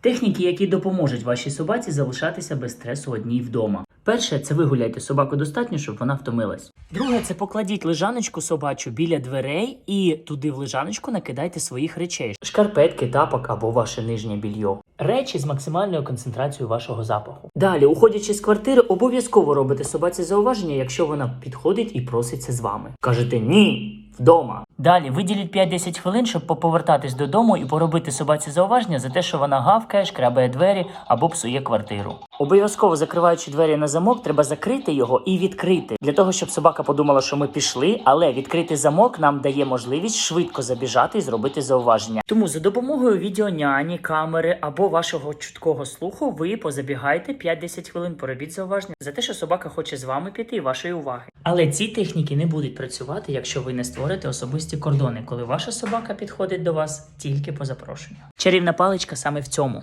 Техніки, які допоможуть вашій собаці залишатися без стресу одній вдома. Перше, це вигуляйте собаку достатньо, щоб вона втомилась. Друге, це покладіть лежаночку собачу біля дверей і туди в лежаночку накидайте своїх речей: шкарпетки, тапок або ваше нижнє більйо. Речі з максимальною концентрацією вашого запаху. Далі, уходячи з квартири, обов'язково робите собаці зауваження, якщо вона підходить і проситься з вами. Кажете ні. Вдома. Далі виділіть 5-10 хвилин, щоб поповертатись додому і поробити собаці зауваження за те, що вона гавкає, шкрабає двері або псує квартиру. Обов'язково закриваючи двері на замок, треба закрити його і відкрити для того, щоб собака подумала, що ми пішли, але відкритий замок нам дає можливість швидко забіжати і зробити зауваження. Тому за допомогою відеоняні, камери або вашого чуткого слуху ви позабігайте 5-10 хвилин, поробіть зауваження за те, що собака хоче з вами піти і вашої уваги. Але ці техніки не будуть працювати, якщо ви не створите особисті кордони, коли ваша собака підходить до вас тільки по запрошенню. Чарівна паличка саме в цьому.